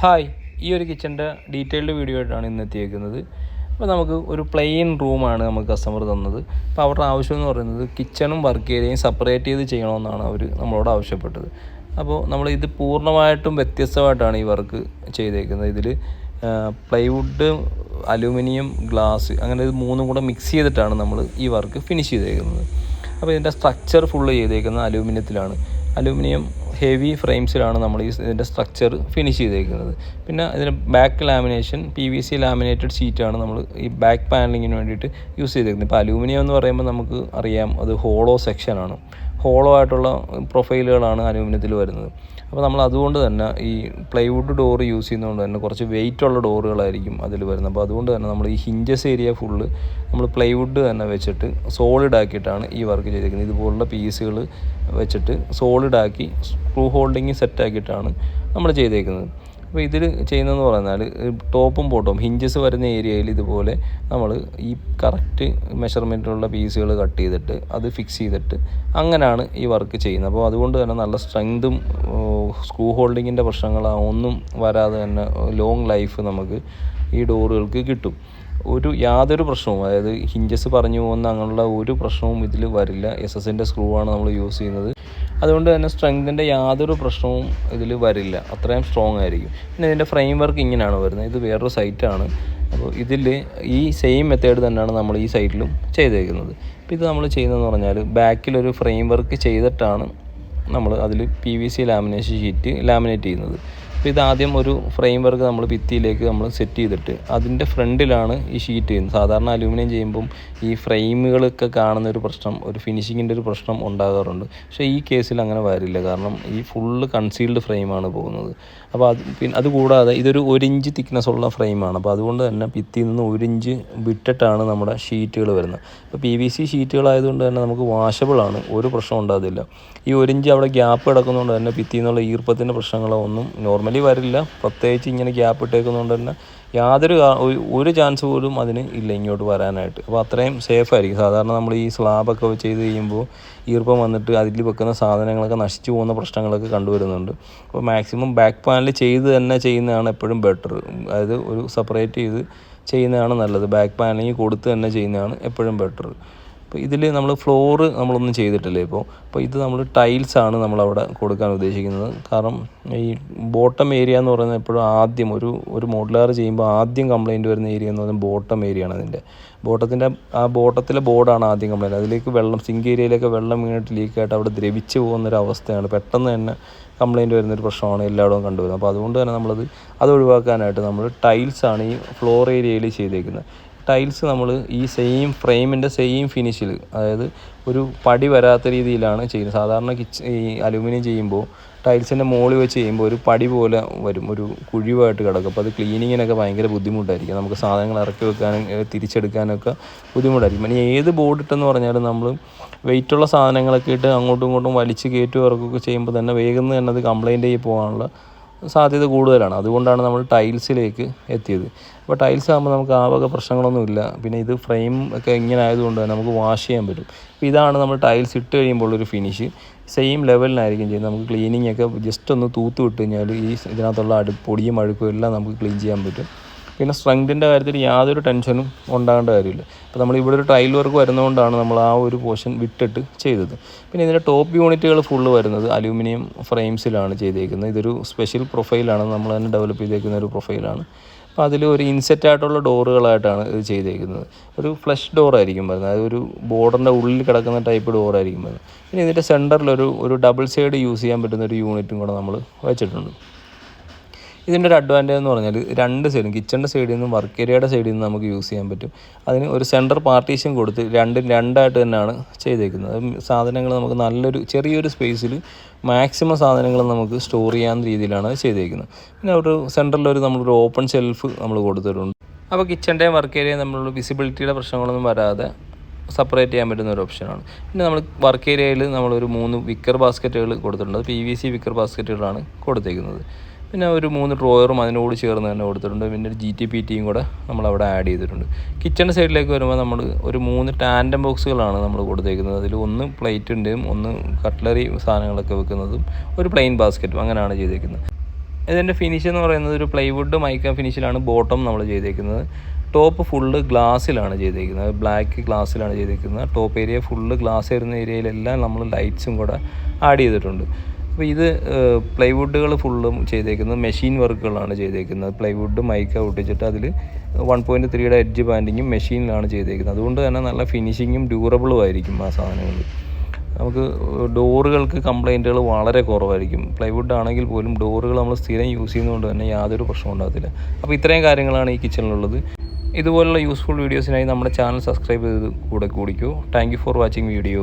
Hi ഈ ഒരു കിച്ചന്റെ detailed video ആയിട്ടാണ് ഇന്ന് എത്തിയേക്കുന്നത്. അപ്പോൾ നമുക്ക് ഒരു പ്ലെയിൻ റൂമാണ് നമുക്ക് കസ്റ്റമർ തന്നത്. അപ്പോൾ അവരുടെ ആവശ്യം എന്ന് പറയുന്നത് കിച്ചണും വർക്ക് ഏരിയയും സെപ്പറേറ്റ് ചെയ്ത് ചെയ്യണമെന്നാണ് അവർ നമ്മളോട് ആവശ്യപ്പെട്ടത്. അപ്പോൾ നമ്മൾ ഇത് പൂർണമായിട്ടും വ്യത്യസ്തമായിട്ടാണ് ഈ വർക്ക് ചെയ്തേക്കുന്നത്. ഇതിൽ പ്ലൈവുഡ് അലൂമിനിയം ഗ്ലാസ് അങ്ങനെ ഇത് മൂന്നും കൂടെ മിക്സ് ചെയ്തിട്ടാണ് നമ്മൾ ഈ വർക്ക് ഫിനിഷ് ചെയ്തേക്കുന്നത്. അപ്പോൾ ഇതിന്റെ സ്ട്രക്ചർ ഫുള്ള് ചെയ്തേക്കുന്നത് അലൂമിനിയത്തിലാണ്. അലൂമിനിയം ഹെവി ഫ്രെയിംസിലാണ് നമ്മൾ ഈ ഇതിന്റെ സ്ട്രക്ചർ ഫിനിഷ് ചെയ്തേക്കുന്നത്. പിന്നെ ഇതിന്റെ back lamination P V C laminated ഷീറ്റാണ് നമ്മൾ ഈ ബാക്ക് പാനലിങ്ങിന് വേണ്ടിയിട്ട് യൂസ് ചെയ്തേക്കുന്നത്. ഇപ്പോൾ അലൂമിനിയം എന്ന് പറയുമ്പോൾ നമുക്ക് അറിയാം അത് ഹോളോ സെക്ഷനാണ് ഹോളോ ആയിട്ടുള്ള പ്രൊഫൈലുകളാണ് അലൂമിനിയത്തിൽ വരുന്നത്. അപ്പോൾ നമ്മൾ അതുകൊണ്ട് തന്നെ ഈ പ്ലൈവുഡ് ഡോർ യൂസ് ചെയ്യുന്നതുകൊണ്ട് തന്നെ കുറച്ച് വെയിറ്റ് ഉള്ള ഡോറുകളായിരിക്കും അതിൽ വരുന്നത്. അപ്പോൾ അതുകൊണ്ട് തന്നെ നമ്മൾ ഈ ഹിഞ്ചസ് ഏരിയ ഫുള്ള് നമ്മൾ പ്ലൈവുഡ് തന്നെ വെച്ചിട്ട് സോളിഡ് ആക്കിയിട്ടാണ് ഈ വർക്ക് ചെയ്തിരിക്കുന്നത്. ഇതുപോലുള്ള പീസുകൾ വെച്ചിട്ട് സോളിഡ് ആക്കി സ്ക്രൂ ഹോൾഡിങ് സെറ്റ് ആക്കിയിട്ടാണ് നമ്മൾ ചെയ്തേക്കുന്നത്. അപ്പോൾ ഇതിൽ ചെയ്യുന്നതെന്ന് പറഞ്ഞാൽ ടോപ്പും ബോട്ടവും ഹിഞ്ചസ് വരുന്ന ഏരിയയിൽ ഇതുപോലെ നമ്മൾ ഈ കറക്റ്റ് മെഷർമെന്റിലുള്ള പീസുകൾ കട്ട് ചെയ്തിട്ട് അത് ഫിക്സ് ചെയ്തിട്ട് അങ്ങനെയാണ് ഈ വർക്ക് ചെയ്യുന്നത്. അപ്പോൾ അതുകൊണ്ട് തന്നെ നല്ല സ്ട്രെങ്തും സ്ക്രൂ ഹോൾഡിങ്ങിന്റെ പ്രശ്നങ്ങൾ ഒന്നും വരാതെ തന്നെ ലോങ് ലൈഫ് നമുക്ക് ഈ ഡോറുകൾക്ക് കിട്ടും. ഒരു യാതൊരു പ്രശ്നവും അതായത് ഹിഞ്ചസ് പറഞ്ഞു പോകുന്ന അങ്ങനെയുള്ള ഒരു പ്രശ്നവും ഇതിൽ വരില്ല. എസ് എസിന്റെ സ്ക്രൂ ആണ് നമ്മൾ യൂസ് ചെയ്യുന്നത്. അതുകൊണ്ട് തന്നെ സ്ട്രെങ്തിന്റെ യാതൊരു പ്രശ്നവും ഇതിൽ വരില്ല. അത്രയും സ്ട്രോങ് ആയിരിക്കും. പിന്നെ ഇതിന്റെ ഫ്രെയിം വർക്ക് ഇങ്ങനെയാണ് വരുന്നത്. ഇത് വേറൊരു സൈറ്റാണ് അപ്പോൾ ഇതിൽ ഈ സെയിം മെത്തേഡ് തന്നെയാണ് നമ്മൾ ഈ സൈറ്റിലും ചെയ്തേക്കുന്നത്. അപ്പോൾ ഇത് നമ്മൾ ചെയ്യുന്നതെന്ന് പറഞ്ഞാൽ ബാക്കിലൊരു ഫ്രെയിം വർക്ക് ചെയ്തിട്ടാണ് നമ്മൾ അതിൽ P V C lamination sheet laminate ചെയ്യുന്നത്. അപ്പോൾ ഇതാദ്യം ഒരു ഫ്രെയിം വർക്ക് നമ്മൾ ഭിത്തിയിലേക്ക് നമ്മൾ സെറ്റ് ചെയ്തിട്ട് അതിന്റെ ഫ്രണ്ടിലാണ് ഈ ഷീറ്റ് ചെയ്യുന്നത്. സാധാരണ അലൂമിനിയം ചെയ്യുമ്പം ഈ ഫ്രെയിമുകളൊക്കെ കാണുന്ന ഒരു പ്രശ്നം ഒരു ഫിനിഷിങ്ങിന്റെ ഒരു പ്രശ്നം ഉണ്ടാകാറുണ്ട്. പക്ഷേ ഈ കേസിൽ അങ്ങനെ വരില്ല. കാരണം ഈ ഫുള്ള് കൺസീൽഡ് ഫ്രെയിമാണ് പോകുന്നത്. അപ്പോൾ അത് പിന്നെ അതുകൂടാതെ ഇതൊരു ഒരു ഇഞ്ച് തിക്നെസ് ഉള്ള ഫ്രെയിമാണ് അപ്പോൾ അതുകൊണ്ട് തന്നെ ഭിത്തിയിൽ നിന്ന് ഒരു ഇഞ്ച് വിട്ടിട്ടാണ് നമ്മുടെ ഷീറ്റുകൾ വരുന്നത്. അപ്പോൾ പി വി സി ഷീറ്റുകളായതുകൊണ്ട് തന്നെ നമുക്ക് വാഷബിളാണ് ഒരു പ്രശ്നം ഉണ്ടാകത്തില്ല. ഈ ഒരു ഇഞ്ച് അവിടെ ഗ്യാപ്പ് കിടക്കുന്നതുകൊണ്ട് തന്നെ ഭിത്തിയിൽ നിന്നുള്ള ഈർപ്പത്തിന്റെ പ്രശ്നങ്ങളോ ഒന്നും നോർമലി വരില്ല. പ്രത്യേകിച്ച് ഇങ്ങനെ ഗ്യാപ്പ് ഇട്ടേക്കുന്നതുകൊണ്ട് തന്നെ യാതൊരു ഒരു ചാൻസ് പോലും അതിന് ഇല്ല ഇങ്ങോട്ട് വരാനായിട്ട്. അപ്പോൾ അത്രയും സേഫ് ആയിരിക്കും. സാധാരണ നമ്മൾ ഈ സ്ലാബൊക്കെ ചെയ്ത് കഴിയുമ്പോൾ ഈർപ്പം വന്നിട്ട് അതിൽ വെക്കുന്ന സാധനങ്ങളൊക്കെ നശിച്ചു പോകുന്ന പ്രശ്നങ്ങളൊക്കെ കണ്ടുവരുന്നുണ്ട്. അപ്പോൾ മാക്സിമം ബാക്ക് പാനൽ ചെയ്ത് തന്നെ ചെയ്യുന്നതാണ് എപ്പോഴും ബെറ്റർ അതായത് ഒരു സെപ്പറേറ്റ് ചെയ്ത് ചെയ്യുന്നതാണ് നല്ലത്. ബാക്ക് പാനലിങ് കൊടുത്ത് തന്നെ ചെയ്യുന്നതാണ് എപ്പോഴും ബെറ്റർ അപ്പോൾ ഇതിൽ നമ്മൾ ഫ്ലോറ് നമ്മളൊന്നും ചെയ്തിട്ടില്ല ഇപ്പോൾ? അപ്പോൾ ഇത് നമ്മൾ ടൈൽസാണ് നമ്മളവിടെ കൊടുക്കാൻ ഉദ്ദേശിക്കുന്നത്. കാരണം ഈ ബോട്ടം ഏരിയ എന്ന് പറയുന്നത് എപ്പോഴും ആദ്യം ഒരു ഒരു മോഡലാർ ചെയ്യുമ്പോൾ ആദ്യം കംപ്ലയിന്റ് വരുന്ന ഏരിയ എന്ന് പറയുന്നത് ബോട്ടം ഏരിയ ആണ് അതിന്റെ. ബോട്ടത്തിന്റെ ആ ബോട്ടത്തിലെ ബോർഡാണ് ആദ്യം കംപ്ലയിന്റ് അതിലേക്ക് വെള്ളം സിങ്ക് ഏരിയയിലേക്ക് വെള്ളം വീണിട്ട് ലീക്കായിട്ട് അവിടെ ദ്രവിച്ച് പോകുന്നൊരു അവസ്ഥയാണ്. പെട്ടെന്ന് തന്നെ കംപ്ലയിന്റ് വരുന്നൊരു പ്രശ്നമാണ് എല്ലായിടവും കണ്ടുവരുന്നത്. അപ്പോൾ അതുകൊണ്ട് തന്നെ നമ്മളത് അത് ഒഴിവാക്കാനായിട്ട് നമ്മൾ ടൈൽസാണ് ഈ ഫ്ലോർ ഏരിയയിൽ ചെയ്തേക്കുന്നത്. ടൈൽസ് നമ്മൾ ഈ സെയിം ഫ്രെയിമിന്റെ സെയിം ഫിനിഷിൽ അതായത് ഒരു പടി വരാത്ത രീതിയിലാണ് ചെയ്യുന്നത്. സാധാരണ കിച്ച് ഈ അലുമിനിയം ചെയ്യുമ്പോൾ ടൈൽസിന്റെ മുകളിൽ വെച്ച് ചെയ്യുമ്പോൾ ഒരു പടി പോലെ വരും. ഒരു കുഴിവായിട്ട് കിടക്കും. അപ്പോൾ അത് ക്ലീനിങ്ങിനൊക്കെ ഭയങ്കര ബുദ്ധിമുട്ടായിരിക്കും. നമുക്ക് സാധനങ്ങൾ ഇറക്കി വെക്കാനും തിരിച്ചെടുക്കാനൊക്കെ ബുദ്ധിമുട്ടായിരിക്കും. ഇനി ഏത് ബോർഡ് ഇട്ടെന്ന് പറഞ്ഞാലും നമ്മൾ വെയിറ്റുള്ള സാധനങ്ങളൊക്കെ ഇട്ട് അങ്ങോട്ടും ഇങ്ങോട്ടും വലിച്ച് കയറ്റും ചെയ്യുമ്പോൾ തന്നെ വേഗം തന്നെ അത് കംപ്ലയിന്റ് ആയി പോകാനുള്ള സാധ്യത കൂടുതലാണ്. അതുകൊണ്ടാണ് നമ്മൾ ടൈൽസിലേക്ക് എത്തിയത്. അപ്പോൾ ടൈൽസ് ആകുമ്പോൾ നമുക്ക് ആ വക പ്രശ്നങ്ങളൊന്നുമില്ല പിന്നെ ഇത് ഫ്രെയിം ഒക്കെ ഇങ്ങനെ ആയതുകൊണ്ട് തന്നെ നമുക്ക് വാഷ് ചെയ്യാൻ പറ്റും. അപ്പോൾ ഇതാണ് നമ്മൾ ടൈൽസ് ഇട്ട് കഴിയുമ്പോൾ ഒരു ഫിനിഷ്. സെയിം ലെവലിനായിരിക്കും ചെയ്യുന്നത്. നമുക്ക് ക്ലീനിങ് ഒക്കെ ജസ്റ്റ് ഒന്ന് തൂത്ത് വിട്ട് കഴിഞ്ഞാൽ ഈ ഇതിനകത്തുള്ള അടു പൊടിയും അഴുക്കും എല്ലാം നമുക്ക് ക്ലീൻ ചെയ്യാൻ പറ്റും. പിന്നെ സ്ട്രെങ്തിന്റെ കാര്യത്തിൽ യാതൊരു ടെൻഷനും ഉണ്ടാകേണ്ട കാര്യമില്ല. അപ്പോൾ നമ്മൾ ഇവിടെ ഒരു ടൈൽ വർക്ക് വരുന്നതുകൊണ്ടാണ് നമ്മൾ ആ ഒരു പോർഷൻ വിട്ടിട്ട് ചെയ്തത്. പിന്നെ ഇതിന്റെ ടോപ്പ് യൂണിറ്റുകൾ ഫുള്ള് വരുന്നത് അലൂമിനിയം ഫ്രെയിംസിലാണ് ചെയ്തേക്കുന്നത്. ഇതൊരു സ്പെഷ്യൽ പ്രൊഫൈലാണ് നമ്മൾ തന്നെ ഡെവലപ്പ് ചെയ്തേക്കുന്ന ഒരു പ്രൊഫൈലാണ് അപ്പോൾ അതിൽ ഒരു ഇൻസെറ്റ് ആയിട്ടുള്ള ഡോറുകളായിട്ടാണ് ഇത് ചെയ്തേക്കുന്നത്. ഒരു ഫ്ലഷ് ഡോർ ആയിരിക്കും വരുന്നത്. അതായത് ഒരു ബോർഡറിന്റെ ഉള്ളിൽ കിടക്കുന്ന ടൈപ്പ് ഡോർ ആയിരിക്കും വരുന്നത്. പിന്നെ ഇതിന്റെ സെന്ററിലൊരു ഒരു ഡബിൾ സൈഡ് യൂസ് ചെയ്യാൻ പറ്റുന്ന ഒരു യൂണിറ്റും കൂടെ നമ്മൾ വെച്ചിട്ടുണ്ട്. ഇതിന്റെ ഒരു അഡ്വാന്റേജ് എന്ന് പറഞ്ഞാൽ രണ്ട് സൈഡും കിച്ചണിന്റെ സൈഡിൽ നിന്നും വർക്ക് ഏരിയയുടെ സൈഡിൽ നിന്നും നമുക്ക് യൂസ് ചെയ്യാൻ പറ്റും. അതിന് ഒരു സെന്റർ പാർട്ടീഷൻ കൊടുത്ത് രണ്ടും രണ്ടായിട്ട് തന്നെയാണ് ചെയ്തേക്കുന്നത്. സാധനങ്ങൾ നമുക്ക് നല്ലൊരു ചെറിയൊരു സ്പേസിൽ മാക്സിമം സാധനങ്ങൾ നമുക്ക് സ്റ്റോർ ചെയ്യാവുന്ന രീതിയിലാണ് ചെയ്തേക്കുന്നത്. പിന്നെ ഒരു സെന്ററിലൊരു നമ്മളൊരു ഓപ്പൺ ഷെൽഫ് നമ്മൾ കൊടുത്തിട്ടുണ്ട്. അപ്പോൾ കിച്ചന്റെയും വർക്ക് ഏരിയയും നമ്മൾ വിസിബിലിറ്റിയുടെ പ്രശ്നങ്ങളൊന്നും വരാതെ സെപ്പറേറ്റ് ചെയ്യാൻ പറ്റുന്ന ഒരു ഓപ്ഷനാണ് പിന്നെ നമ്മൾ വർക്ക് ഏരിയയിൽ നമ്മളൊരു മൂന്ന് വിക്കർ ബാസ്ക്കറ്റുകൾ കൊടുത്തിട്ടുണ്ട്. പി വി സി വിക്കർ ബാസ്ക്കറ്റുകളാണ് കൊടുത്തേക്കുന്നത്. പിന്നെ ഒരു മൂന്ന് ഡ്രോയറും അതിനോട് ചേർന്ന് തന്നെ കൊടുത്തിട്ടുണ്ട്. പിന്നെ ഒരു ജി ടി പി ടിയും കൂടെ നമ്മൾ അവിടെ ആഡ് ചെയ്തിട്ടുണ്ട്. കിച്ചൺ സൈഡിലേക്ക് വരുമ്പോൾ നമ്മൾ ഒരു മൂന്ന് ടാൻഡം ബോക്സുകളാണ് നമ്മൾ കൊടുത്തേക്കുന്നത്. അതിൽ ഒന്ന് പ്ലേറ്റ് പ്ലേറ്റിന്റെയും ഒന്ന് കട്ട്ലറി സാധനങ്ങളൊക്കെ വെക്കുന്നതും ഒരു പ്ലെയിൻ ബാസ്ക്കറ്റും അങ്ങനെയാണ് ചെയ്തേക്കുന്നത്. ഇതിന്റെ ഫിനിഷ് എന്ന് പറയുന്നത് ഒരു പ്ലൈവുഡ് മൈക്ക ഫിനിഷിലാണ് ബോട്ടം നമ്മൾ ചെയ്തേക്കുന്നത്. ടോപ്പ് ഫുള്ള് ഗ്ലാസ്സിലാണ് ചെയ്തേക്കുന്നത്. ബ്ലാക്ക് ഗ്ലാസ്സിലാണ് ചെയ്തേക്കുന്നത്. ടോപ്പ് ഏരിയ ഫുള്ള് ഗ്ലാസ് വരുന്ന ഏരിയയിലെല്ലാം നമ്മൾ ലൈറ്റ്സും കൂടെ ആഡ് ചെയ്തിട്ടുണ്ട്. അപ്പോൾ ഇത് പ്ലൈവുഡുകൾ ഫുള്ളും ചെയ്തേക്കുന്നത് മെഷീൻ വർക്കുകളാണ് ചെയ്തേക്കുന്നത്. പ്ലൈവുഡ് മൈക്ക ഒട്ടിച്ചിട്ട് അതിൽ വൺ പോയിന്റ് ത്രീയുടെ എഡ്ജ് ബാൻഡിങ്ങും മെഷീനിലാണ് ചെയ്തേക്കുന്നത്. അതുകൊണ്ട് തന്നെ നല്ല ഫിനിഷിങ്ങും ഡ്യൂറബിളും ആയിരിക്കും ആ സാധനങ്ങൾ നമുക്ക് ഡോറുകൾക്ക് കംപ്ലൈന്റുകൾ വളരെ കുറവായിരിക്കും. പ്ലൈവുഡ് ആണെങ്കിൽ പോലും ഡോറുകൾ നമ്മൾ സ്ഥിരം യൂസ് ചെയ്യുന്നതുകൊണ്ട് തന്നെ യാതൊരു പ്രശ്നവും ഉണ്ടാകത്തില്ല. അപ്പോൾ ഇത്രയും കാര്യങ്ങളാണ് ഈ കിച്ചണിലുള്ളത് ഇതുപോലുള്ള യൂസ്ഫുൾ വീഡിയോസിനായി നമ്മുടെ ചാനൽ സബ്സ്ക്രൈബ് ചെയ്ത് കൂടെ കൂടിക്കൂ. Thank for watching video